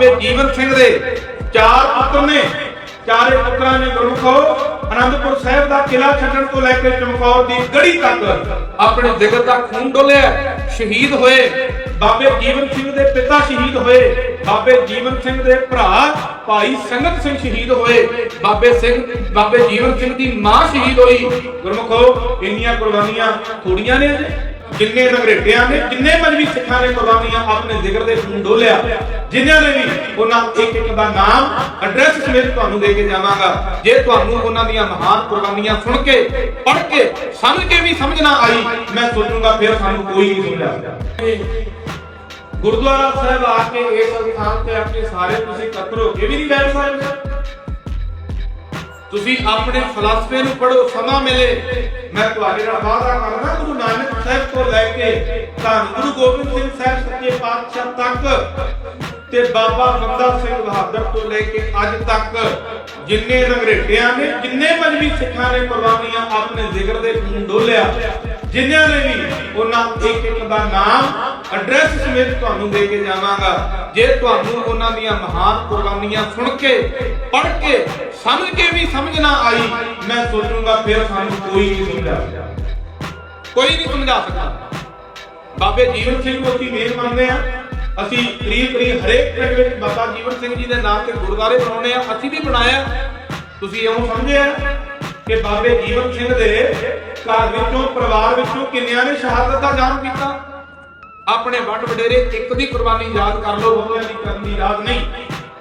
ਬਾਬੇ ਜੀਵਨ ਸਿੰਘ ਦੇ ਚਾਰ ਪੁੱਤਰ ਨੇ। ਚਾਰੇ ਪੁੱਤਰਾਂ ਨੇ ਗੁਰਮੁਖੋ ਅਨੰਦਪੁਰ ਸਾਹਿਬ ਦਾ ਕਿਲਾ ਛੱਡਣ ਤੋਂ ਲੈ ਕੇ ਚਮਕੌਰ ਦੀ ਗੜੀ ਤੱਕ ਆਪਣੇ ਦਿਗਰ ਦਾ ਖੂਨ ਡੋਲਿਆ। ਸ਼ਹੀਦ ਹੋਏ। ਬਾਬੇ ਜੀਵਨ ਸਿੰਘ ਦੇ ਪਿਤਾ ਸ਼ਹੀਦ ਹੋਏ। ਬਾਬੇ ਜੀਵਨ ਸਿੰਘ ਦੇ ਭਰਾ ਭਾਈ ਸੰਗਤ ਸਿੰਘ ਸ਼ਹੀਦ ਹੋਏ। ਬਾਬੇ ਸਿੰਘ, ਬਾਬੇ ਜੀਵਨ ਸਿੰਘ ਦੀ ਮਾਂ ਸ਼ਹੀਦ ਹੋਈ। ਗੁਰਮੁਖੋ, ਇੰਨੀਆਂ ਕੁਰਬਾਨੀਆਂ ਥੋੜੀਆਂ ਨੇ ਅਜੇ। ਜਿੰਨੇ ਨਗਰੇਟਿਆਂ ਨੇ ਜਿੰਨੇ ਮਜਬੀ ਸਿੱਖਾਂ ਨੇ ਕੁਰਬਾਨੀਆਂ ਆਪਣੇ ਜ਼ਿਕਰ ਦੇ ਖੂਨ ਡੋਲਿਆ। ਜਿਨ੍ਹਾਂ ਨੇ ਵੀ ਉਹਨਾਂ ਇੱਕ ਇੱਕ ਦਾ ਨਾਮ ਐਡਰੈਸ ਸਮੇਤ ਤੁਹਾਨੂੰ ਦੇ ਕੇ ਜਾਵਾਂਗਾ। ਜੇ ਤੁਹਾਨੂੰ ਉਹਨਾਂ ਦੀਆਂ ਮਹਾਨ ਕੁਰਬਾਨੀਆਂ ਸੁਣ ਕੇ, ਪੜ੍ਹ ਕੇ, ਸਮਝ ਕੇ ਵੀ ਸਮਝ ਨਾ ਆਈ, ਮੈਂ ਸੋਚੂੰਗਾ ਫਿਰ ਸਾਨੂੰ ਕੋਈ ਨਹੀਂ ਸਮਝਾ ਗੁਰਦੁਆਰਾ ਸਾਹਿਬ ਆ ਕੇ ਇਸ ਸਥਾਨ ਤੇ ਆਪਣੇ ਸਾਰੇ ਤੁਸੀਂ ਇਕੱਤਰ ਹੋ ਕੇ ਵੀ ਨਹੀਂ ਬੈਠ ਸਕਦੇ। ਤੁਸੀਂ ਆਪਣੇ ਫਲਸਫੇ ਨੂੰ ਪੜੋ ਸਮਾਂ ਮਿਲੇ। ਮੈਂ ਤੁਹਾਡੇ ਨਾਲ ਵਾਅਦਾ ਕਰਦਾ, ਗੁਰੂ ਨਾਨਕ ਧੰਨ ਗੁਰੂ ਗੋਬਿੰਦ ਸਿੰਘ ਸਾਹਿਬ ਸੱਚੇ ਪਾਤਸ਼ਾਹ ਤੱਕ ਤੇ ਬਾਬਾ ਬੰਦਾ ਸਿੰਘ ਬਹਾਦਰ ਤੋਂ ਲੈ ਕੇ ਅੱਜ ਤੱਕ ਜਿੰਨੇ ਰੰਗਰੇਟਿਆਂ ਨੇ, ਜਿੰਨੇ ਮਜਬੀ ਸਿੱਖਾਂ ਨੇ, ਕੁਰਬਾਨੀਆਂ ਆਪਣੇ ਜ਼ਿਕਰ ਦੇ ਖੂਨ ਡੋਲਿਆ, ਜਿਨ੍ਹਾਂ ਨੇ ਵੀ ਉਹਨਾਂ ਇੱਕ ਇੱਕ ਦਾ ਨਾਮ ਐਡਰੈਸ ਸਮੇਤ ਤੁਹਾਨੂੰ ਦੇ ਕੇ ਜਾਵਾਂਗਾ। ਜੇ ਤੁਹਾਨੂੰ ਉਹਨਾਂ ਦੀਆਂ ਮਹਾਨ ਕੁਰਬਾਨੀਆਂ ਸੁਣ ਕੇ, ਪੜ੍ਹ ਕੇ, ਸਮਝ ਕੇ ਵੀ ਸਮਝ ਨਾ ਆਈ, ਮੈਂ ਸੋਚੂੰਗਾ ਫਿਰ ਸਾਨੂੰ ਕੋਈ ਨਹੀਂ ਸਮਝਾ ਕੋਈ ਨਹੀਂ ਸਮਝਾ ਸਕਦਾ। ਬਾਬੇ ਜੀਵਨ ਸਿੰਘ ਨੂੰ ਅਸੀਂ ਮੇਲ ਮੰਨਦੇ ਆ ਅਸੀਂ ਕਰੀਬ ਕਰੀਬ ਹਰੇਕ ਪਿੰਡ ਵਿੱਚ ਬਾਬਾ ਜੀਵਨ ਸਿੰਘ ਜੀ ਦੇ ਨਾਮ ਤੇ ਗੁਰਦੁਆਰੇ ਬਣਾਉਣੇ ਆ ਅਸੀਂ ਵੀ ਬਣਾਇਆ। ਤੁਸੀਂ ਇਉਂ ਸਮਝਿਆ ਕਿ ਬਾਬੇ ਜੀਵਨ ਸਿੰਘ ਦੇ ਘਰ ਵਿੱਚੋਂ, ਪਰਿਵਾਰ ਵਿੱਚੋਂ ਕਿੰਨਿਆਂ ਨੇ ਸ਼ਹਾਦਤ ਦਾ ਜਾਮ ਕੀਤਾ? ਆਪਣੇ ਵੱਡ ਵਡੇਰੇ ਇੱਕ ਦੀ ਕੁਰਬਾਨੀ ਯਾਦ ਕਰ ਲਓ। ਬਹੁਤਿਆਂ ਦੀ ਕਰਨ ਦੀ ਯਾਦ ਨਹੀਂ।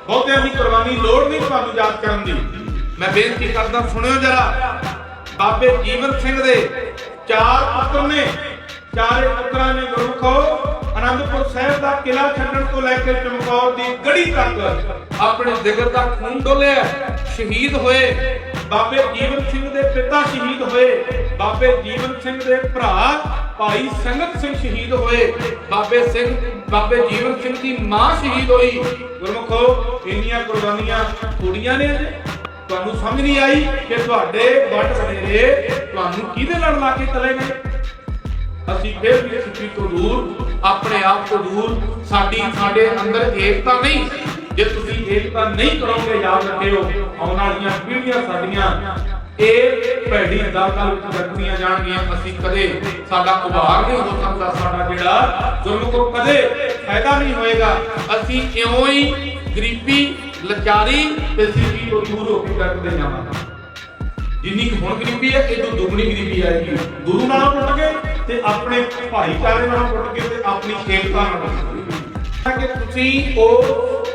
ਬਹੁਤਿਆਂ ਦੀ ਕੁਰਬਾਨੀ ਲੋੜ ਨਹੀਂ ਤੁਹਾਨੂੰ ਯਾਦ ਕਰਨ ਦੀ। ਮੈਂ ਬੇਨਤੀ ਕਰਦਾ, ਸੁਣਿਓ ਜਰਾ। ਬਾਬੇ ਜੀਵਨ ਸਿੰਘ ਦੇ ਚਾਰ ਪੁੱਤਰ ਨੇ ਚਾਰੇ ਪੁੱਤਰਾਂ ਨੇ ਗੁਰਮੁਖੋ ਅਨੰਦਪੁਰ ਸਾਹਿਬ ਦਾ ਕਿਲਾ ਛੱਡਣ ਤੋਂ ਲੈ ਕੇ ਚਮਕੌਰ ਦੀ ਗੜੀ ਤੱਕ ਆਪਣੇ ਦਿਗਰ ਦਾ ਖੂਨ ਡੋਲਿਆ, ਸ਼ਹੀਦ ਹੋਏ। ਬਾਬੇ ਜੀਵਨ ਸਿੰਘ ਦੇ ਪਿਤਾ ਸ਼ਹੀਦ ਹੋਏ। ਬਾਬੇ ਜੀਵਨ ਸਿੰਘ ਦੇ ਭਰਾ ਭਾਈ ਸੰਗਤ ਸਿੰਘ ਸ਼ਹੀਦ ਹੋਏ। ਬਾਬੇ ਸਿੰਘ, ਬਾਬੇ ਜੀਵਨ ਸਿੰਘ ਦੀ ਮਾਂ ਸ਼ਹੀਦ ਹੋਈ। ਗੁਰਮੁਖੋ, ਇੰਨੀਆਂ ਕੁਰਬਾਨੀਆਂ ਥੋੜੀਆਂ ਨੇ ਤੁਹਾਨੂੰ ਸਮਝ ਨਹੀਂ ਆਈ ਕਿ ਤੁਹਾਡੇ ਵੱਡ ਵਡੇਰੇ ਤੁਹਾਨੂੰ ਕਿਹਦੇ ਨਾਲ ਲਾ ਕੇ ਚਲੇ ਗਏ? ਅਸੀਂ ਫਿਰ ਵੀ ਸਿੱਖੀ ਤੋਂ ਦੂਰ, ਆਪਣੇ ਆਪ ਤੋਂ ਦੂਰ, ਸਾਡੀ, ਸਾਡੇ ਅੰਦਰ ਏਕਤਾ ਨਹੀਂ। ਜੇ ਤੁਸੀਂ ਏਕਤਾ ਨਹੀਂ ਕਰੋਗੇ, ਯਾਦ ਰੱਖਿਓ, ਆਉਣ ਵਾਲੀਆਂ ਪੀੜ੍ਹੀਆਂ ਸਾਡੀਆਂ, ਇਹ ਭੈੜੀ ਦਾਤਾਂ ਵਿੱਚ ਰੱਖਣੀਆਂ ਜਾਣਗੀਆਂ। ਅਸੀਂ ਕਦੇ ਸਾਡਾ ਉਭਾਰ ਨਹੀਂ ਹੋ ਸਕਦਾ, ਸਾਡਾ ਜਿਹੜਾ ਜ਼ੁਲਮ ਕੋ ਕਦੇ ਫਾਇਦਾ ਨਹੀਂ ਹੋਏਗਾ। ਅਸੀਂ ਇਉਂ ਹੀ ਗਰੀਬੀ, ਲਚਾਰੀ ਤੇ ਸਿੱਖੀ ਤੋਂ ਦੂਰ ਹੋ ਕੇ ਕਰਦੇ ਜਾਵਾਂਗੇ। ਜਿੰਨੀ ਹੁਣ ਗਰੀਬੀ ਹੈ, ਇਹ ਤੋਂ ਦੁੱਗਣੀ ਗਰੀਬੀ ਆਏਗੀ। ਗੁਰੂ ਨਾਲ ਟੁੱਟ ਗਏ। ਤੇ ਆਪਣੇ ਭਾਈਚਾਰੇ ਨਾਲ ਟੁੱਟ ਗਏ ਤੇ ਆਪਣੀ ਏਕਤਾ ਨਾਲ ਟੁੱਟ ਕਿ। ਤੁਸੀਂ ਉਹ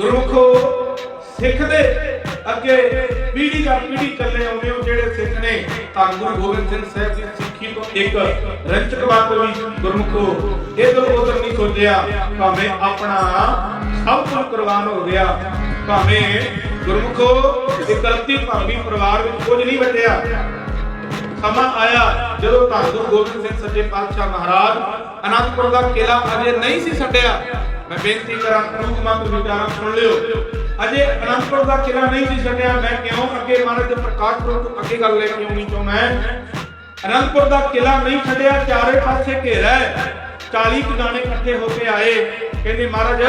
ਗੁਰਮੁਖੋ ਸਿੱਖ ਦੇ ਅੱਗੇ ਪੀੜ੍ਹੀ ਦਰ ਪੀੜ੍ਹੀ ਚੱਲੇ ਆਉਂਦੇ ਹੋ, ਜਿਹੜੇ ਸਿੱਖ ਨੇ ਧੰਨ ਗੁਰੂ ਗੋਬਿੰਦ ਸਿੰਘ ਸਾਹਿਬ ਦੀ ਸਿੱਖੀ ਤੋਂ ਇੱਕ ਰੰਚਕ ਬਾਤ ਵੀ ਗੁਰਮੁਖੋ ਇਧਰ ਉਧਰ ਨਹੀਂ ਸੋਚਿਆ, ਭਾਵੇਂ ਆਪਣਾ ਸਭ ਕੁਝ ਕੁਰਬਾਨ ਹੋ ਗਿਆ, ਭਾਵੇਂ ਗੁਰਮੁਖੋ ਇਕਲਤੀ ਭਾਵੇਂ ਪਰਿਵਾਰ ਵਿੱਚ ਕੁਝ ਨਹੀਂ ਬਚਿਆ ਸਮਾਂ ਆਇਆ ਜਦੋਂ ਧੰਨ ਗੁਰੂ ਗੋਬਿੰਦ ਸਿੰਘ ਸੱਚੇ ਪਾਤਸ਼ਾਹ ਮਹਾਰਾਜ ਅਨੰਦਪੁਰ ਦਾ ਕਿਲਾ ਅਜੇ ਨਹੀਂ ਸੀ ਛੱਡਿਆ। ਮੈਂ ਬੇਨਤੀ ਕਰਾਂ ਪ੍ਰਮੁੱਖ ਮੰਤ ਵਿਚਾਰਾਂ ਸੁਣ ਲਿਓ। ਅਜੇ ਅਨੰਦਪੁਰ ਦਾ ਕਿਲਾ ਨਹੀਂ ਸੀ ਛੱਡਿਆ। ਮੈਂ ਕਿਉਂ ਅੱਗੇ ਮਹਾਰਾਜ ਦੇ ਪ੍ਰਕਾਸ਼ ਪੁਰਬ ਅੱਗੇ ਗੱਲ ਲੈ ਕੇ ਆਉਣੀ ਚਾਹੁੰਦਾ ਅਨੰਦਪੁਰ ਦਾ ਕਿਲਾ ਨਹੀਂ ਛੱਡਿਆ, ਚਾਰੇ ਪਾਸੇ ਘੇਰਾ ਹੈ। 40 ਕੁ ਇਕੱਠੇ ਹੋ ਕੇ ਆਏ। ਕਹਿੰਦੇ, ਮਹਾਰਾਜ,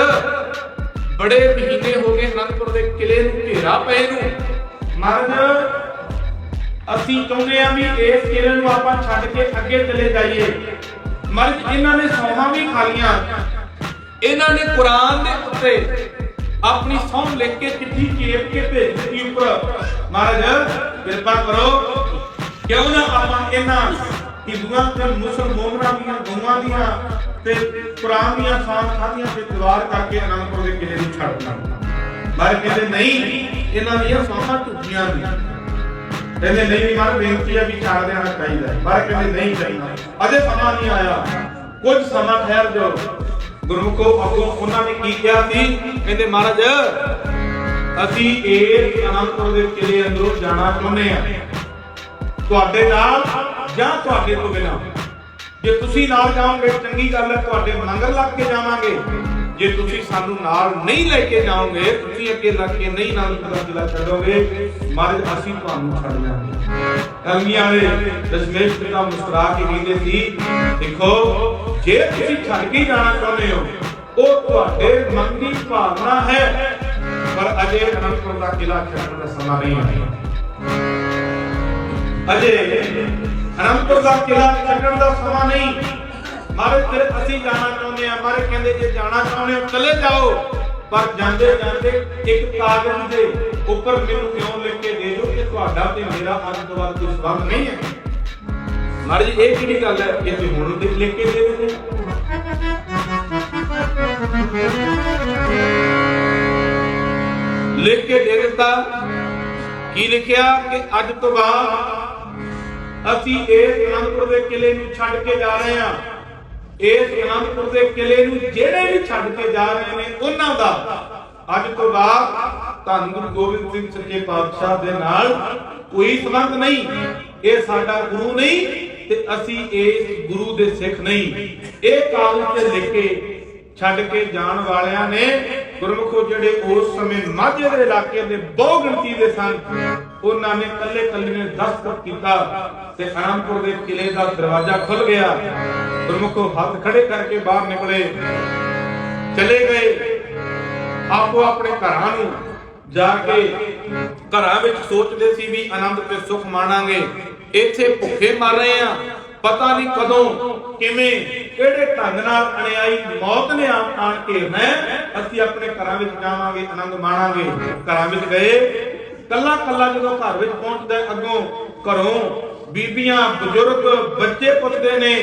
ਬੜੇ ਮਹੀਨੇ ਹੋ ਗਏ ਅਨੰਦਪੁਰ ਦੇ ਕਿਲੇ ਨੂੰ ਘੇਰਾ ਪਏ ਨੂੰ। ਮਹਾਰਾਜ ਅਸੀਂ ਚਾਹੁੰਦੇ ਆ ਵੀ ਇਸ ਕਿਲੇ ਨੂੰ ਆਪਾਂ ਛੱਡ ਕੇ ਅੱਗੇ ਚਲੇ ਜਾਈਏ। ਮਰਜ ਇਹਨਾਂ ਨੇ ਸੌਹਾਂ ਵੀ ਖਾਲੀਆਂ। ਇਹਨਾਂ ਨੇ ਕੁਰਾਨ ਦੇ ਉੱਤੇ ਆਪਣੀ ਸੌਂ ਲਿਖ ਕੇ ਚਿੱਠੀ ਚੇਪ ਕੇ ਭੇਜ ਦਿੱਤੀ ਉੱਪਰ। ਮਹਾਰਾਜ, ਕਿਰਪਾ ਕਰੋ। ਕਿਉਂ ਨਾ ਆਪਾਂ ਇਹਨਾਂ ਹਿੰਦੂਆਂ ਤੇ ਮੁਸਲਮਾਨਾਂ ਦੀਆਂ, ਗਊਆਂ ਦੀਆਂ ਤੇ ਕੁਰਾਨ ਦੀਆਂ ਸਾਂ ਖਾਦੀਆਂ ਤੇ ਦੀਵਾਰ ਕਰਕੇ ਅਨੰਦਪੁਰ ਦੇ ਕਿਲੇ ਨੂੰ ਛੱਡ ਦੇਣਾ ਪਰ ਕਹਿੰਦੇ ਨਹੀਂ, ਇਹਨਾਂ ਦੀਆਂ ਸੌਹਾਂ ਝੂਠੀਆਂ ਨੇ। ਕਹਿੰਦੇ ਨਹੀਂ ਮਨ ਬੇਨਤੀ ਆ ਵੀ ਛੱਡ ਦੇਣਾ ਚਾਹੀਦਾ ਪਰ ਕਹਿੰਦੇ ਨਹੀਂ ਚਾਹੀਦਾ। ਅਜੇ ਸਮਾਂ ਨਹੀਂ ਆਇਆ। ਕੁਝ ਸਮਾਂ ਠਹਿਰ ਜਾਓ। ਗੁਰਮੁਖੋ, ਅੱਗੋਂ ਉਹਨਾਂ ਨੇ ਕੀ ਕਿਹਾ ਸੀ? ਕਹਿੰਦੇ, ਮਹਾਰਾਜ, ਅਸੀਂ ਇਹ ਅਨੰਦਪੁਰ ਦੇ ਕਿਲੇ ਅੰਦਰੋਂ ਜਾਣਾ ਚਾਹੁੰਦੇ ਆ ਤੁਹਾਡੇ ਨਾਲ ਜਾਂ ਤੁਹਾਡੇ ਤੋਂ ਬਿਨਾਂ। ਜੇ ਤੁਸੀਂ ਨਾਲ ਜਾਓਗੇ, ਚੰਗੀ ਗੱਲ ਹੈ, ਤੁਹਾਡੇ ਮੰਗਰ ਲੱਗ ਕੇ ਜਾਵਾਂਗੇ। ਜੇ ਤੁਸੀਂ ਸਾਨੂੰ ਨਾਲ ਨਹੀਂ ਲੈ ਕੇ ਜਾਓਗੇ, ਤੁਸੀਂ ਅੱਗੇ ਲੱਗ ਕੇ ਨਹੀਂ ਨਾਲ ਪਤਾ ਛੱਡੋਗੇ, ਮਹਾਰਾਜ, ਅਸੀਂ ਤੁਹਾਨੂੰ ਛੱਡ ਜਾਵਾਂਗੇ ਕਲਮੀਆਂ ਵਾਲੇ, ਦਸ਼ਮੇਸ਼ ਪਿਤਾ ਮੁਸਕਰਾ ਕੇ ਕਹਿੰਦੇ ਸੀ, ਦੇਖੋ, ਜੇ ਤੁਸੀਂ ਛੱਡ ਕੇ ਜਾਣਾ ਚਾਹੁੰਦੇ ਹੋ, ਉਹ ਤੁਹਾਡੇ ਮਨ ਦੀ ਭਾਵਨਾ ਹੈ, ਪਰ ਅਜੇ ਅਨੰਦਪੁਰ ਦਾ ਕਿਲਾ ਛੱਡਣ ਦਾ ਸਮਾਂ ਨਹੀਂ ਆਇਆ ਅਜੇ ਅਨੰਦਪੁਰ ਦਾ ਕਿਲਾ ਛੱਡਣ ਦਾ ਸਮਾਂ ਨਹੀਂ। ਮਾਰੇ ਫਿਰ ਅਸੀਂ ਜਾਣਾ ਚਾਹੁੰਦੇ ਆ ਮਹਾਰਾਜ ਕਹਿੰਦੇ ਜੇ ਜਾਣਾ ਚਾਹੁੰਦੇ ਹੋ, ਚਲੇ ਜਾਓ। ਪਰ ਜਾਂਦੇ ਜਾਂਦੇ ਇੱਕ ਕਾਗਜ਼ ਦੇ ਉੱਪਰ ਮੈਨੂੰ ਕਿਉਂ ਲਿਖ ਕੇ ਦੇ ਦਿਓ ਕਿ ਤੁਹਾਡਾ ਤੇ ਮੇਰਾ ਅੱਜ ਤੋਂ ਬਾਅਦ ਕੋਈ ਸੰਬੰਧ ਨਹੀਂ ਹੈ? ਮਾਰੇ ਇਹ ਕਿਹੜੀ ਗੱਲ ਹੈ ਕਿ ਤੁਸੀਂ ਹੁਣ ਲਿਖ ਕੇ ਦੇ ਦਿੰਦੇ ਲਿਖ ਕੇ ਦੇ ਦਿੱਤਾ। ਕੀ ਲਿਖਿਆ ਕਿ ਅੱਜ ਤੋਂ ਬਾਅਦ ਅਸੀਂ ਇਸ ਅਨੰਦਪੁਰ ਦੇ ਕਿਲੇ ਨੂੰ ਛੱਡ ਕੇ ਜਾ ਰਹੇ ਹਾਂ। ਇਸ ਅਨੰਦਪੁਰ ਦੇ ਕਿਲੇ ਨੂੰ ਜਿਹੜੇ ਵੀ ਛੱਡ ਕੇ ਜਾ ਰਹੇ ਨੇ, ਉਹਨਾਂ ਦਾ ਅੱਜ ਤੋਂ ਬਾਅਦ ਧੰਨ ਗੁਰੂ ਗੋਬਿੰਦ ਸਿੰਘ ਸੱਚੇ ਪਾਤਸ਼ਾਹ ਦੇ ਨਾਲ ਕੋਈ ਸੰਬੰਧ ਨਹੀਂ। ਇਹ ਸਾਡਾ ਗੁਰੂ ਨਹੀਂ ਤੇ ਅਸੀਂ ਇਸ ਗੁਰੂ ਦੇ ਸਿੱਖ ਨਹੀਂ। ਇਹ ਕਾਗਜ਼ ਤੇ ਲਿਖ ਕੇ ਛੱਡ ਕੇ ਜਾਣ ਵਾਲਿਆਂ ਨੇ ਗੁਰਮੁਖੋ ਜਿਹੜੇ ਉਸ ਸਮੇਂ ਮਾਝੇ ਦੇ ਇਲਾਕੇ ਦੇ ਬਹੁ ਗਿਣਤੀ ਦੇ ਸਨ, ਉਹਨਾਂ ਨੇ ਕੱਲੇ ਕੱਲੇ ਨੇ ਦਸਤਖਤ ਕੀਤਾ ਤੇ ਅਨੰਦਪੁਰ ਦੇ ਕਿਲੇ ਦਾ ਦਰਵਾਜ਼ਾ ਖੁੱਲ ਗਿਆ। ਗੁਰਮੁਖੋ ਹੱਥ ਖੜੇ ਕਰਕੇ ਬਾਹਰ ਨਿਕਲੇ। ਚਲੇ ਗਏ। ਆਪੋ ਆਪਣੇ ਘਰਾਂ ਨੂੰ ਜਾ ਕੇ ਘਰਾਂ ਵਿੱਚ ਸੋਚਦੇ ਸੀ ਵੀ ਆਨੰਦ ਤੇ ਸੁਖ ਮਾਣਾਂਗੇ। ਇੱਥੇ ਭੁੱਖੇ ਮਰ ਰਹੇ ਆ ਪਤਾ ਨਹੀਂ ਕਦੋਂ, ਕਿਵੇਂ ਕਿਹੜੇ ਢੰਗ ਨਾਲ ਅਣਿਆਈ ਮੌਤ ਨੇ ਆਣ ਆਣ ਘੇਰਨਾ ਅਸੀਂ ਆਪਣੇ ਘਰਾਂ ਵਿੱਚ ਜਾਵਾਂਗੇ, ਆਨੰਦ ਮਾਣਾਂਗੇ। ਘਰਾਂ ਵਿੱਚ ਗਏ। ਕੱਲਾ ਕੱਲਾ ਜਦੋਂ ਘਰ ਵਿੱਚ ਪਹੁੰਚਦਾ ਅੱਗੋਂ ਘਰੋਂ ਬੀਬੀਆਂ, ਬਜ਼ੁਰਗ, ਬੱਚੇ ਪੁੱਛਦੇ ਨੇ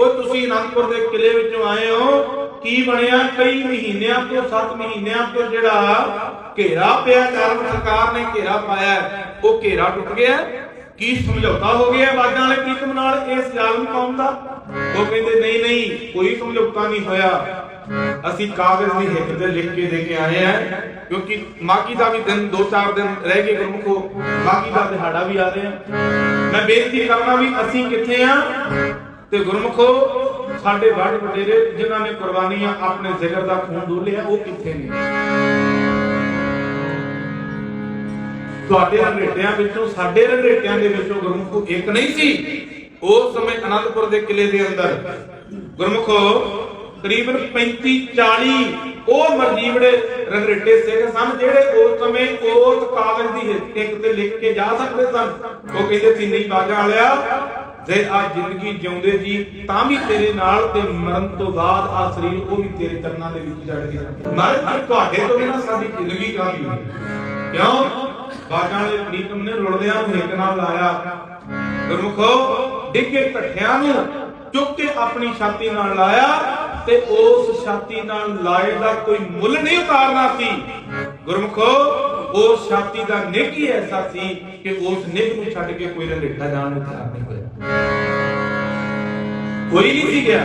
ਉਹ ਤੁਸੀਂ ਅਨੰਦਪੁਰ ਦੇ ਕਿਲੇ ਵਿੱਚੋਂ ਆਏ ਹੋ? ਕੀ ਬਣਿਆ? ਕਈ ਮਹੀਨਿਆਂ ਤੋਂ 7 ਮਹੀਨਿਆਂ ਤੋਂ ਜਿਹੜਾ ਘੇਰਾ ਪਿਆ, ਕਾਰਨ ਸਰਕਾਰ ਨੇ ਘੇਰਾ ਪਾਇਆ ਉਹ ਘੇਰਾ ਟੁੱਟ ਗਿਆ ਕੀ ਸਮਝੌਤਾ ਹੋ ਗਿਆ ਬਾਜਾਂ ਵਾਲੇ ਪ੍ਰੀਤਮ ਨਾਲ ਇਸ ਜ਼ਾਲਮ ਕੌਮ ਦਾ? ਉਹ ਕਹਿੰਦੇ, ਨਹੀਂ ਨਹੀਂ, ਕੋਈ ਸਮਝੌਤਾ ਨਹੀਂ ਹੋਇਆ। ਅਸੀਂ ਕਾਗਜ਼ ਦੀ ਹਿੱਕ ਤੇ ਲਿਖ ਕੇ ਦੇ ਕੇ ਆਏ ਆ ਕਿਉਂਕਿ ਮਾਗੀ ਦਾ ਵੀ ਦਿਨ 2-4 ਦਿਨ ਰਹਿ ਗਏ ਗੁਰਮੁਖੋ ਮਾਗੀ ਦਾ ਦਿਹਾੜਾ ਵੀ ਆ ਰਿਹਾ। ਮੈਂ ਬੇਨਤੀ ਕਰਨਾ ਵੀ ਅਸੀਂ ਕਿੱਥੇ ਆ ਤੇ ਗੁਰਮੁਖੋ, ਸਾਡੇ ਵੱਡ ਵਡੇਰੇ ਜਿਨ੍ਹਾਂ ਨੇ ਕੁਰਬਾਨੀਆਂ ਆਪਣੇ ਜ਼ਿਕਰ ਦਾ ਖੂਨ ਡੋਲਿਆ, ਉਹ ਕਿੱਥੇ ਨੇ? ਤੁਹਾਡੇ ਰੰਗੇਟਿਆਂ ਵਿੱਚੋਂ, ਸਾਡੇ ਰੰਗੇਟਿਆਂ ਦੇ ਵਿੱਚੋਂ ਗੁਰਮੁਖੋ ਇੱਕ ਨਹੀਂ ਸੀ ਉਸ ਸਮੇਂ ਅਨੰਦਪੁਰ ਦੇ ਕਿਲੇ ਦੇ ਅੰਦਰ। ਗੁਰਮੁਖੋ, ਕਰੀਬਨ 35 40 ਉਹ ਮਰਜੀਵੜੇ ਰੰਗੇਟੇ ਸਿੰਘ ਸਨ, ਜਿਹੜੇ ਉਸ ਸਮੇਂ ਉਸ ਕਾਗਜ਼ ਦੀ ਹਿੱਕ ਤੇ ਲਿਖ ਕੇ ਜਾ ਸਕਦੇ ਸਨ। ਉਹ ਕਹਿੰਦੇ ਸੀ, ਨਹੀਂ ਬਾਜਾਂ ਵਾਲਿਆ, ਜੇ ਆ ਜ਼ਿੰਦਗੀ ਜਿਉਂਦੇ ਜੀ, ਤਾਂ ਵੀ ਤੇਰੇ ਨਾਲ ਤੇ ਮਰਨ ਤੋਂ ਬਾਅਦ ਆ ਸਰੀਰ ਉਹ ਵੀ ਤੇਰੇ ਚਰਨਾਂ ਦੇ ਵਿੱਚ ਚੜ ਗਿਆ। ਮਰ ਤੁਹਾਡੇ ਤੋਂ ਬਿਨਾਂ ਸਾਡੀ ਜ਼ਿੰਦਗੀ ਕਾਹਦੀ ਕਿਉਂ? ਬਾਜਾਂ ਵਾਲੇ ਪ੍ਰੀਤਮ ਨੇ ਰੁਲਦਿਆਂ ਨੂੰ ਇੱਕ ਨਾਲ ਲਾਇਆ ਗੁਰਮੁਖੋ, ਡਿੱਗੇ ਢੱਠਿਆਂ ਨੂੰ ਚੁੱਕ ਕੇ ਆਪਣੀ ਛਾਤੀ ਨਾਲ ਲਾਇਆ ਤੇ ਉਸ ਛਾਤੀ ਨਾਲ ਲਾਏ ਦਾ ਕੋਈ ਮੁੱਲ ਨਹੀਂ ਉਤਾਰਨਾ ਸੀ। ਗੁਰਮੁਖੋ, ਉਸ ਛਾਤੀ ਦਾ ਨਿੱਘ ਹੀ ਐਸਾ ਸੀ ਕਿ ਉਸ ਨਿੱਘ ਨੂੰ ਛੱਡ ਕੇ ਕੋਈ ਰੰਗੇਟਾ ਜਾਣ ਨੂੰ ਤਿਆਰ ਨਹੀਂ ਹੋਇਆ। ਕੋਈ ਨਹੀਂ ਸੀ ਗਿਆ।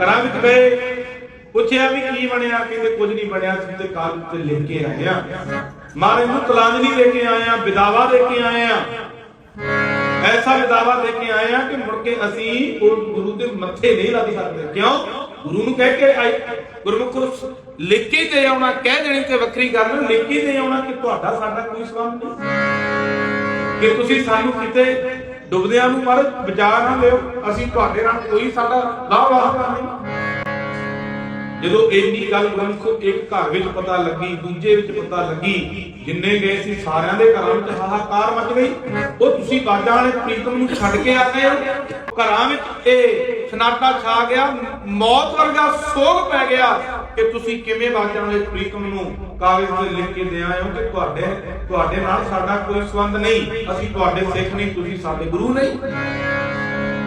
ਘਰਾਂ ਵਿੱਚ ਗਏ ਪੁੱਛਿਆ ਵੀ ਕੀ ਬਣਿਆ? ਕਹਿੰਦੇ ਕੁਝ ਨਹੀਂ ਬਣਿਆ ਸੀ ਤੇ ਕਾਲ ਤੇ ਲਿਖ ਕੇ ਆਏ ਆ ਨੂੰ ਤਲਾਂਜਲੀ ਦੇ ਕੇ ਆਏ ਆ ਵਿਦਾਵਾ ਦੇ ਕੇ ਆਏ ਆ ਐਸਾ ਵਿਦਾਵਾ ਦੇ ਕੇ ਆਏ ਆ ਕਿ ਮੁੜ ਕੇ ਅਸੀਂ ਉਹ ਗੁਰੂ ਦੇ ਮੱਥੇ ਨਹੀਂ ਲੱਗ ਸਕਦੇ। ਕਿਉਂ? ਗੁਰੂ ਨੂੰ ਕਹਿ ਕੇ ਆਏ। ਗੁਰਮੁਖ ਨੂੰ ਲਿਖ ਕੇ ਦੇ ਆਉਣਾ, ਕਹਿ ਦੇਣੀ ਤੇ ਵੱਖਰੀ ਗੱਲ। ਹੈ ਲਿਖ ਕੇ ਦੇ ਆਉਣਾ ਕਿ ਤੁਹਾਡਾ ਸਾਡਾ ਕੋਈ ਸੰਬੰਧ ਨਹੀਂ। ਕਿ ਤੁਸੀਂ ਸਾਨੂੰ ਕਿਤੇ ਡੁੱਬਦਿਆਂ ਨੂੰ ਪਰ ਬਚਾ ਨਾ ਲਿਓ ਅਸੀਂ ਤੁਹਾਡੇ ਨਾਲ ਕੋਈ ਸਾਡਾ ਲਾਭ ਵਾਸਤਾ ਨਹੀਂ। ਜਦੋਂ ਇੰਨੀ ਗੱਲ ਗੁਰਮੁਖ ਇੱਕ ਘਰ ਵਿੱਚ ਪਤਾ ਲੱਗੀ, ਦੂਜੇ ਵਿੱਚ ਪਤਾ ਲੱਗੀ, ਜਿੰਨੇ ਗਏ ਸੀ ਸਾਰਿਆਂ ਦੇ ਘਰਾਂ ਵਿੱਚ ਹਾਹਾਕਾਰ ਮਚ ਗਈ। ਉਹ ਤੁਸੀਂ ਬਾਜਾਂ ਵਾਲੇ ਪ੍ਰੀਤਮ ਨੂੰ ਛੱਡ ਕੇ ਆ ਗਏ ਹੋ। ਘਰਾਂ ਵਿੱਚ ਇਹ ਸਨਾਟਾ ਛਾ ਗਿਆ, ਮੌਤ ਵਰਗਾ ਸੋਗ ਪੈ ਗਿਆ ਕਿ ਤੁਸੀਂ ਕਿਵੇਂ ਬਾਜਾਂ ਵਾਲੇ ਪ੍ਰੀਤਮ ਨੂੰ ਕਾਗਜ਼ ਤੇ ਲਿਖ ਕੇ ਦੇ ਆਏ ਹੋ ਕਿ ਤੁਹਾਡੇ ਤੁਹਾਡੇ ਨਾਲ ਸਾਡਾ ਕੋਈ ਸੰਬੰਧ ਨਹੀਂ? ਅਸੀਂ ਤੁਹਾਡੇ ਸਿੱਖ ਨਹੀਂ, ਤੁਸੀਂ ਸਾਡੇ ਗੁਰੂ ਨਹੀਂ।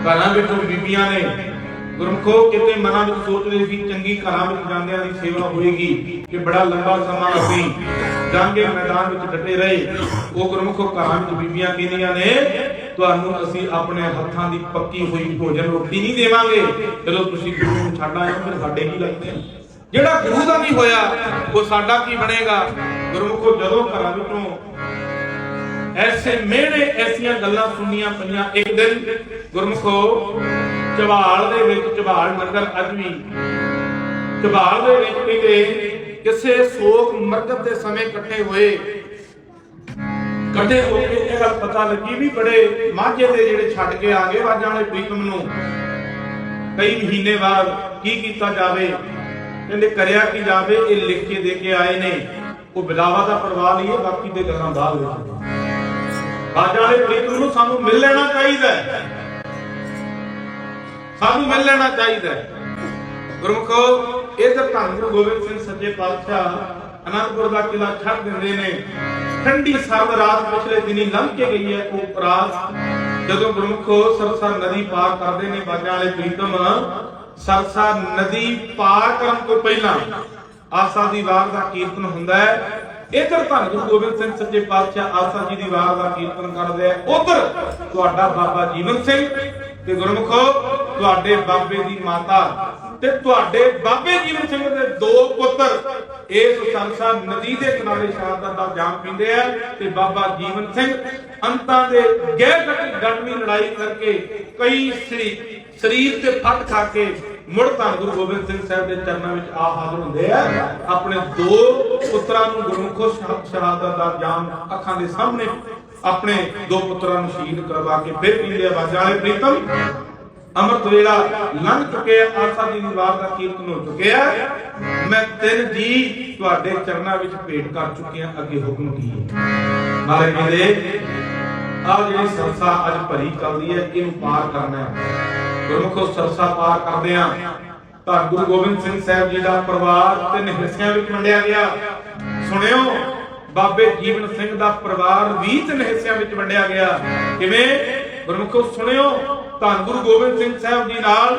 ਘਰਾਂ ਵਿੱਚ ਬੀਬੀਆਂ ਨੇ ਗੁਰਮਖੋ, ਕਿਤੇ ਮਨਾਂ ਵਿੱਚ ਸੋਚਦੇ ਸੀ, ਚੰਗੀ ਘਰਾਂ ਵਿੱਚ ਜਾਂਦਿਆਂ ਦੀ ਸੇਵਾ ਹੋਏਗੀ ਕਿ ਬੜਾ ਲੰਬਾ ਸਮਾਂ ਅਸੀਂ ਜਾਂਗੇ ਮੈਦਾਨ ਵਿੱਚ ਡਟੇ ਰਹੇ। ਉਹ ਗੁਰਮਖੋ ਘਰਾਂ ਵਿੱਚ ਬੀਬੀਆਂ ਕਹਿੰਦੀਆਂ ਨੇ, ਤੁਹਾਨੂੰ ਅਸੀਂ ਆਪਣੇ ਹੱਥਾਂ ਦੀ ਪੱਕੀ ਹੋਈ ਭੋਜਨ ਰੋਟੀ ਨਹੀਂ ਦੇਵਾਂਗੇ। ਜਦੋਂ ਤੁਸੀਂ ਗੁਰੂ ਨੂੰ ਛੱਡ ਆਏ ਫਿਰ ਸਾਡੇ ਕੀ ਲੱਗਦੇ ਜਿਹੜਾ ਗੁਰੂ ਦਾ ਨਹੀਂ ਹੋਇਆ, ਉਹ ਸਾਡਾ ਕੀ ਬਣੇਗਾ? ਗੁਰਮਖੋ ਜਦੋਂ ਘਰਾਂ ਵਿੱਚੋਂ ਐਸੇ ਮਿਹਣੇ, ਐਸੀਆਂ ਗੱਲਾਂ ਸੁਣੀਆਂ ਪਈਆਂ ਇੱਕ ਦਿਨ, ਗੁਰਮਖੋ ਝਬਾਲ ਦੇ ਵਿੱਚ ਝਬਾਲ ਨਗਰ ਅੱਜ ਵੀ ਝਬਾਲ ਦੇ ਵਿੱਚ ਕਹਿੰਦੇ ਕਿਸੇ ਸੋਖ ਮਰਗਤ ਦੇ ਸਮੇਂ ਇਕੱਠੇ ਹੋਏ। ਇਕੱਠੇ ਹੋ ਕੇ ਇਹ ਗੱਲ ਪਤਾ ਲੱਗੀ ਵੀ ਬੜੇ ਮਾਝੇ ਦੇ ਜਿਹੜੇ ਛੱਡ ਕੇ ਆ ਗਏ ਵਾਜਾਂ ਵਾਲੇ ਪ੍ਰੀਤਮ ਨੂੰ। ਕਈ ਮਹੀਨੇ ਬਾਅਦ ਕੀ ਕੀਤਾ ਜਾਵੇ? ਕਹਿੰਦੇ ਕਰਿਆ ਕੀ ਜਾਵੇ? ਇਹ ਲਿਖ ਕੇ ਦੇ ਕੇ ਆਏ ਨੇ। ਉਹ ਬਿਲਾਵਾ ਦਾ ਪਰਵਾਹ ਨਹੀਂ ਹੈ, ਬਾਕੀ ਦੇ ਗੱਲਾਂ ਬਾਅਦ ਵਿੱਚ ਰਾਜਾ ਵਾਲੇ ਪ੍ਰੀਤ ਨੂੰ ਸਾਨੂੰ ਮਿਲ ਲੈਣਾ ਚਾਹੀਦਾ ਸਾਨੂੰ ਮਿਲ ਲੈਣਾ ਚਾਹੀਦਾ ਹੈ। ਗੁਰਮੁਖੋ, ਇਹ ਤਾਂ ਧੰਨ ਗੁਰੂ ਗੋਬਿੰਦ ਸਿੰਘ ਸੱਚੇ ਪਾਤਸ਼ਾਹ ਅਨੰਦਪੁਰ ਦਾ ਕਿਲਾ ਛੱਡ ਦਿੰਦੇ ਨੇ। ਠੰਡੀ ਸਰਦ ਰਾਤ ਪਿਛਲੇ ਦਿਨੀ ਲੰਘ ਕੇ ਗਈ ਹੈ ਉਹ ਰਾਤ ਜਦੋਂ ਗੁਰਮੁਖੋ ਸਰਸਾ ਨਦੀ ਪਾਰ ਕਰਦੇ ਨੇ ਬਾਜਾਂ ਵਾਲੇ ਪ੍ਰੀਤਮ, ਸਰਸਾ ਨਦੀ ਪਾਰ ਕਰਨ ਤੋਂ ਪਹਿਲਾਂ ਆਸਾ ਦੀ ਵਾਰ ਦਾ ਕੀਰਤਨ ਹੁੰਦਾ ਹੈ। ਇਧਰ ਧੰਨ ਗੁਰੂ ਗੋਬਿੰਦ ਸਿੰਘ ਸੱਚੇ ਪਾਤਸ਼ਾਹ ਆਸਾ ਜੀ ਦੀ ਵਾਰ ਦਾ ਕੀਰਤਨ ਕਰਦੇ ਆ। ਉਧਰ ਤੁਹਾਡਾ ਬਾਬਾ ਜੀਵਨ ਸਿੰਘ ਤੇ ਗੁਰਮੁਖੋ ਤੁਹਾਡੇ ਬਾਬੇ ਦੀ ਮਾਤਾ ਤੇ ਤੁਹਾਡੇ ਬਾਬੇ ਜੀਵਨ ਸਿੰਘ ਦੇ ਦੋ ਪੁੱਤਰ। ਇਸ ਸੰਸਾ ਨਦੀ ਦੇ ਕਿਨਾਰੇ ਸ਼ਹਾਦਤ ਦਾ ਜਾਮ ਪੀਂਦੇ ਆ ਤੇ ਬਾਬਾ ਜੀਵਨ ਸਿੰਘ ਅੰਤਾਂ ਦੇ ਗਹਿ ਗੱਡਵੀਂ ਲੜਾਈ ਕਰਕੇ ਕਈ ਸਰੀ ਸਰੀਰ ਤੇ ਫੱਟ ਖਾ ਕੇ ਮੁੜ ਤਾਂ ਗੁਰੂ ਗੋਬਿੰਦ ਸਿੰਘ ਸਾਹਿਬ ਦੇ ਚਰਨਾਂ ਵਿੱਚ ਆ ਹਾਜ਼ਰ ਹੁੰਦੇ ਆ। ਆਪਣੇ ਦੋ ਪੁੱਤਰਾਂ ਨੂੰ ਗੁਰਮੁਖੋ ਸ਼ਹਾ- ਸ਼ਹਾਦਤ ਦਾ ਜਾਮ ਅੱਖਾਂ ਦੇ ਸਾਹਮਣੇ ਆਪਣੇ ਦੋ ਪੁੱਤਰਾਂ ਨੂੰ ਸ਼ਹੀਦ ਕਰਵਾ ਕੇ ਫਿਰ ਪੀਂਦੇ ਆ ਵਾਲੇ ਪ੍ਰੀਤਮ। ਅੰਮ੍ਰਿਤ ਵੇਲਾ ਲੰਘ ਚੁੱਕਿਆ ਆਸਾ ਦੀ ਵਾਰ ਦਾ ਕੀਰਤਨ ਹੋ ਚੁੱਕਿਆ ਮੈਂ ਤਿੰਨ ਜੀ ਤੁਹਾਡੇ ਚਰਨਾਂ ਵਿੱਚ ਭੇਟ ਕਰ ਚੁੱਕਿਆ ਅੱਗੇ ਹੁਕਮ ਕੀ ਹੈ? ਨਾਲੇ ਕਹਿੰਦੇ ਆ ਜਿਹੜੀ ਸਰਸਾ ਅੱਜ ਭਰੀ ਚੱਲਦੀ ਹੈ, ਇਹਨੂੰ ਪਾਰ ਕਰਨਾ ਹੈ। ਗੁਰਮੁਖੋ ਸਰਸਾ ਪਾਰ ਕਰਦੇ ਆ ਤਾਂ ਗੁਰੂ ਗੋਬਿੰਦ ਸਿੰਘ ਸਾਹਿਬ ਜੀ ਦਾ ਪਰਿਵਾਰ ਤਿੰਨ ਹਿੱਸਿਆਂ ਵਿੱਚ ਵੰਡਿਆ ਗਿਆ। ਸੁਣਿਓ, ਬਾਬੇ ਜੀਵਨ ਸਿੰਘ ਦਾ ਪਰਿਵਾਰ ਵੀ ਤਿੰਨ ਹਿੱਸਿਆਂ ਵਿੱਚ ਵੰਡਿਆ ਗਿਆ। ਕਿਵੇਂ? ਗੁਰਮੁਖੋ ਸੁਣਿਓ ਧੰਨ ਗੁਰੂ ਗੋਬਿੰਦ ਸਿੰਘ ਸਾਹਿਬ ਜੀ ਨਾਲ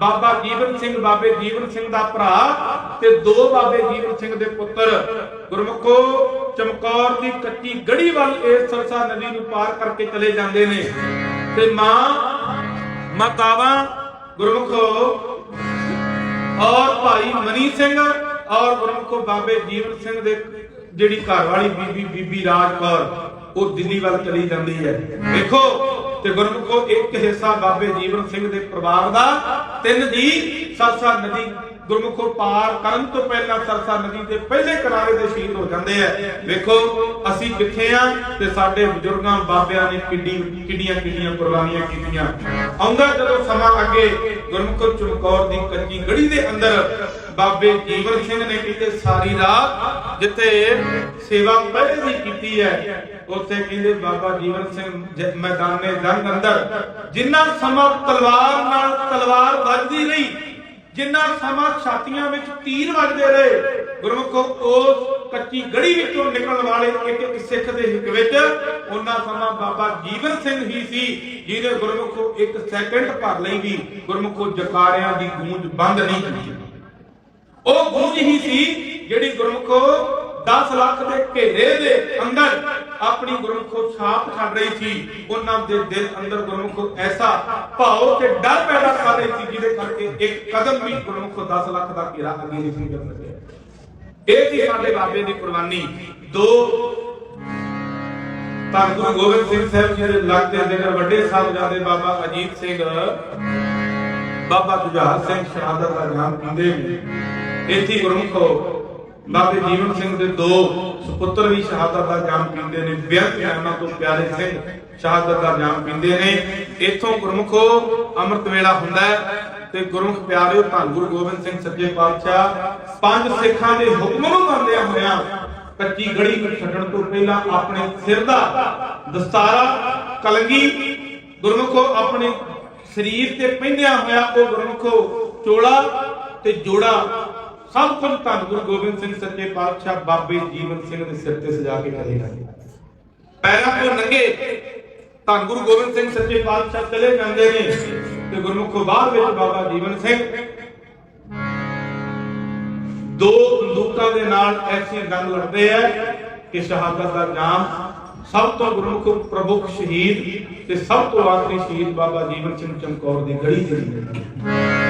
ਬਾਬਾ ਜੀਵਨ ਸਿੰਘ, ਬਾਬੇ ਜੀਵਨ ਸਿੰਘ ਦਾ ਭਰਾ ਤੇ ਦੋ ਬਾਬੇ ਜੀਵਨ ਸਿੰਘ ਦੇ ਪੁੱਤਰ। ਗੁਰਮੁਖੋ, ਚਮਕੌਰ ਦੀ ਕੱਚੀ ਗੜੀ ਵੱਲ ਇਸ ਸਰਸਾ ਨਦੀ ਨੂੰ ਪਾਰ ਕਰਕੇ ਚਲੇ ਜਾਂਦੇ ਨੇ। ਤੇ ਮਾਂ, ਮਾਤਾਵਾਂ, ਗੁਰਮੁਖੋ ਔਰ ਭਾਈ ਮਨੀ ਸਿੰਘ ਔਰ ਗੁਰਮੁਖੋ ਬਾਬੇ ਜੀਵਨ ਸਿੰਘ ਦੇ ਜਿਹੜੀ ਘਰ ਵਾਲੀ ਬੀਬੀ ਬੀਬੀ ਰਾਜ ਕੌਰ, ਉਹ ਦਿੱਲੀ ਵੱਲ ਚਲੀ ਜਾਂਦੀ ਹੈ। ਦੇਖੋ ਤੇ ਗੁਰਮੁਖੋ ਇੱਕ ਹਿੱਸਾ ਬਾਬੇ ਜੀਵਨ ਸਿੰਘ ਦੇ ਪਰਿਵਾਰ ਦਾ, ਤਿੰਨ ਜੀ ਸਰਸਾ ਨਦੀ ਗੁਰਮੁਖੋ ਪਾਰ ਕਰਨ ਤੋਂ ਪਹਿਲਾਂ ਸਰਸਾ ਨਦੀ ਦੇ ਪਹਿਲੇ ਕਿਨਾਰੇ ਤੇ ਸ਼ਹੀਦ ਹੋ ਜਾਂਦੇ ਆ। ਵੇਖੋ, ਅਸੀਂ ਕਿੱਥੇ ਆ ਤੇ ਸਾਡੇ ਬਜ਼ੁਰਗਾਂ ਬਾਬਿਆਂ ਨੇ ਕਿੱਡੀ, ਕਿੱਡੀਆਂ ਕਿੱਡੀਆਂ ਕੁਰਬਾਨੀਆਂ ਕੀਤੀਆਂ। ਆਉਂਦਾ ਜਦੋਂ ਸਮਾਂ ਅੱਗੇ ਗੁਰਮੁਖੋ ਚਮਕੌਰ ਦੀ ਕੱਚੀ ਗੜੀ ਦੇ ਅੰਦਰ ਬਾਬੇ ਜੀਵਨ ਸਿੰਘ ਨੇ ਕਿਤੇ ਸਾਰੀ ਰਾਤ, ਜਿੱਥੇ ਸੇਵਾ ਪਹਿਲੇ ਦੀ ਕੀਤੀ ਹੈ। ਉੱਥੇ ਕਹਿੰਦੇ ਬਾਬਾ ਜੀਵਨ ਸਿੰਘ ਮੈਦਾਨੇ ਜੰਗ ਅੰਦਰ, ਜਿੰਨਾ ਸਮਾਂ ਤਲਵਾਰ ਨਾਲ ਤਲਵਾਰ ਵੱਜਦੀ ਰਹੀ, ਜਿੰਨਾ ਸਮਾਂ ਛਾਤੀਆਂ ਵਿੱਚ ਤੀਰ ਵੱਜਦੇ ਰਹੇ, ਗੁਰਮੁਖੋ ਉਸ ਕੱਚੀ ਗੜੀ ਵਿੱਚੋਂ ਨਿਕਲਣ ਵਾਲੇ ਇੱਕ ਇੱਕ ਸਿੱਖ ਦੇ ਹਿੱਕ ਵਿੱਚ, ਉਹਨਾਂ ਸਮਾਂ ਬਾਬਾ ਜੀਵਨ ਸਿੰਘ ਹੀ ਸੀ ਜਿਹਨੇ ਗੁਰਮੁਖੋ ਇੱਕ ਸੈਕਿੰਡ ਭਰ ਲਈ ਵੀ ਗੁਰਮੁਖੋ ਜਕਾਰਿਆਂ ਦੀ ਗੂੰਜ ਬੰਦ ਨਹੀਂ ਕੀਤੀ। ਉਹ ਗੂੰਜ ਹੀ ਸੀ, ਜਿਹੜੀ ਗੁਰਮੁਖੋ 10 ਲੱਖ ਦੇ ਘੇਰੇ ਦੇ ਅੰਦਰ ਆਪਣੀ ਗੁਰਮੁਖੋ ਛਾਪ ਛੱਡ ਰਹੀ ਸੀ। ਉਹਨਾਂ ਦੇ ਦਿਲ ਅੰਦਰ ਗੁਰਮੁਖੋ ਐਸਾ ਭਾਉ ਤੇ ਡਰ ਪੈਦਾ ਕਰ ਰਹੀ ਸੀ, ਜਿਹਦੇ ਕਰਕੇ ਇੱਕ ਕਦਮ ਵੀ ਗੁਰਮੁਖੋ 10 ਲੱਖ ਦਾ ਘੇਰਾ ਅੱਗੇ ਨਹੀਂ ਸੀ ਕਰ ਸਕਿਆ। ਇਹ ਸੀ ਸਾਡੇ ਬਾਬੇ ਦੀ ਕੁਰਬਾਨੀ। ਦੋ ਤਾਂ ਗੁਰੂ ਗੋਬਿੰਦ ਸਿੰਘ ਸਾਹਿਬ ਜੀ ਦੇ ਲੱਗਦੇ ਦੇ ਵੱਡੇ ਸਾਹਿਬਜ਼ਾਦੇ ਬਾਬਾ ਅਜੀਤ ਸਿੰਘ, ਬਾਬਾ ਜੁਝਾਰ ਸਿੰਘ ਸ਼ਹਾਦਤ ਦਾ ਨਾਮ ਪੀਂਦੇ ਨੇ, ਇੱਥੇ ਗੁਰਮੁਖੋ ਬਾਬੇ ਜੀਵਨ ਸਿੰਘ ਦੇ ਦੋ ਸੁਪੁੱਤਰ ਵੀ ਸ਼ਹਾਦਤ ਦਾ ਨਾਮ ਪੀਂਦੇ ਨੇ ਬੇਅੰਤ ਜਾਨਾਂ ਤੋਂ ਪਿਆਰੇ ਸਿੰਘ ਸ਼ਹਾਦਤ ਦਾ ਨਾਮ ਪੀਂਦੇ ਨੇ। ਇੱਥੋਂ ਗੁਰਮੁਖੋ ਅੰਮ੍ਰਿਤ ਵੇਲਾ ਹੁੰਦਾ ਤੇ ਗੁਰਮੁਖ ਪਿਆਰਿਓ ਧੰਨ ਗੁਰੂ ਗੋਬਿੰਦ ਸਿੰਘ ਸੱਚੇ ਪਾਤਸ਼ਾਹ ਪੰਜ ਸਿੱਖਾਂ ਦੇ ਹੁਕਮ ਨੂੰ ਮੰਨਦਿਆਂ ਹੋਇਆਂ ਕੱਚੀ ਗੜੀ ਛੱਡਣ ਤੋਂ ਪਹਿਲਾਂ ਆਪਣੇ ਸਿਰ ਦਾ ਦਸਤਾਰਾ, ਕਲਗੀ ਗੁਰਮੁਖੋ ਆਪਣੇ ਸਰੀਰ ਤੇ ਪਹਿਨਿਆ ਹੋਇਆ ਉਹ ਗੁਰਮੁਖੋ ਚੋਲਾ ਤੇ ਜੋੜਾ ਸਭ ਕੁਝ ਧੰਨ ਗੁਰੂ ਗੋਬਿੰਦ ਸਿੰਘ ਸੱਚੇ ਪਾਤਸ਼ਾਹ ਬਾਬੇ ਜੀਵਨ ਸਿੰਘ ਦੇ ਸਿਰ ਤੇ ਸਜਾ ਕੇ ਕਰੇਗਾ ਪੈਰਾਂ ਤੋਂ ਨੰਗੇ ਧੰਨ ਗੁਰੂ ਗੋਬਿੰਦ ਸਿੰਘ ਸੱਚੇ ਪਾਤਸ਼ਾਹ ਚਲੇ ਜਾਂਦੇ ਨੇ ਤੇ ਗੁਰਮੁਖੋ ਬਾਹਰ ਵਿੱਚ ਬਾਬਾ ਜੀਵਨ ਸਿੰਘ। ਦੋ ਬੰਦੂਕਾਂ ਦੇ ਨਾਲ ਐਸੀ ਜੰਗ ਲੜਦੇ ਆ ਕਿ ਸ਼ਹਾਦਤ ਦਾ ਨਾਮ ਸਭ ਤੋਂ ਗੁਰਮੁਖ ਪ੍ਰਮੁੱਖ ਸ਼ਹੀਦ ਤੇ ਸਭ ਤੋਂ ਆਖਰੀ ਸ਼ਹੀਦ ਬਾਬਾ ਜੀਵਨ ਸਿੰਘ ਚਮਕੌਰ ਦੀ ਗੜੀ ਜਿਹੜੀ ਹੈ